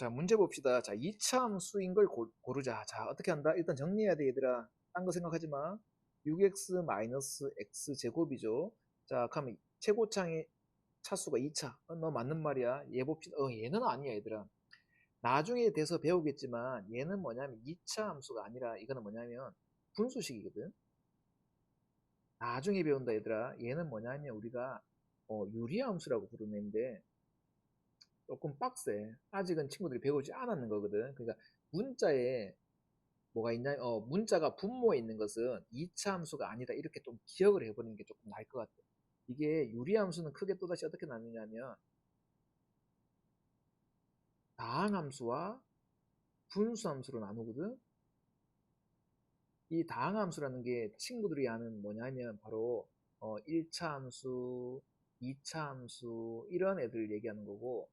자, 문제 봅시다. 자, 2차 함수인 걸 고, 고르자. 자, 어떻게 한다? 일단 정리해야 돼, 얘들아. 딴 거 생각하지 마. 6x 마이너스 x 제곱이죠. 자, 그러면 최고창의 차수가 2차. 어, 너 맞는 말이야. 얘 봅시다. 어, 얘는 아니야, 얘들아. 나중에 돼서 배우겠지만 얘는 뭐냐면 2차 함수가 아니라 이거는 뭐냐면 분수식이거든. 나중에 배운다, 얘들아. 얘는 뭐냐면 우리가 어, 유리함수라고 부르는 애인데 조금 빡세. 아직은 친구들이 배우지 않았는 거거든. 그러니까 문자에 뭐가 있냐, 어, 문자가 분모에 있는 것은 2차 함수가 아니다. 이렇게 좀 기억을 해버리는 게 조금 나을 것 같아. 이게 유리함수는 크게 또다시 어떻게 나누냐면 다항함수와 분수함수로 나누거든. 이 다항함수라는 게 친구들이 아는 뭐냐면 바로 어, 1차 함수, 2차 함수 이런 애들 얘기하는 거고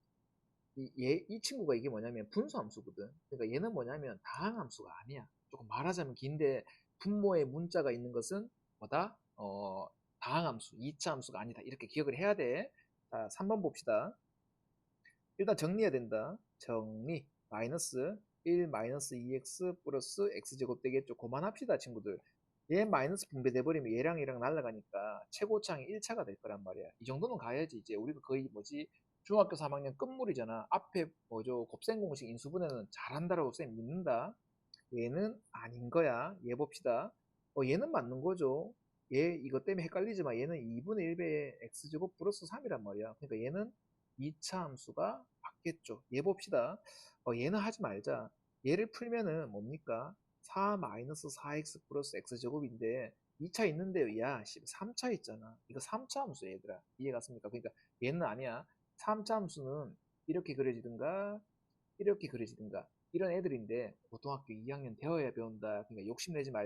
이, 얘, 이 친구가 이게 뭐냐면 분수함수거든. 그러니까 얘는 뭐냐면 다항함수가 아니야. 조금 말하자면 긴데 분모에 문자가 있는 것은 뭐다? 어, 다항함수, 2차 함수가 아니다. 이렇게 기억을 해야 돼. 자, 3번 봅시다. 일단 정리해야 된다. 정리. 마이너스 1 마이너스 2x 플러스 x제곱 되겠죠. 그만합시다, 친구들. 얘 마이너스 분배돼버리면 얘랑 얘랑 날아가니까 최고창이 1차가 될 거란 말이야. 이 정도는 가야지. 이제 우리가 거의 뭐지? 중학교 3학년 끝물이잖아. 앞에 뭐죠? 곱셈 공식 인수분해는 잘한다라고 쌤 믿는다. 얘는 아닌 거야. 얘 봅시다. 어, 얘는 맞는 거죠. 얘 이것 때문에 헷갈리지만 얘는 2분의 1배의 x제곱 플러스 3이란 말이야. 그러니까 얘는 2차 함수가 맞겠죠. 얘 봅시다. 어, 얘는 하지 말자. 얘를 풀면은 뭡니까? 4 마이너스 4x 플러스 x제곱인데 2차 있는데요. 야, 3차 있잖아. 이거 3차 함수 얘들아. 이해 갔습니까? 그러니까 얘는 아니야. 3차 함수는 이렇게 그려지든가 이렇게 그려지든가 이런 애들인데 고등학교 2학년 되어야 배운다. 그러니까 욕심내지 말자.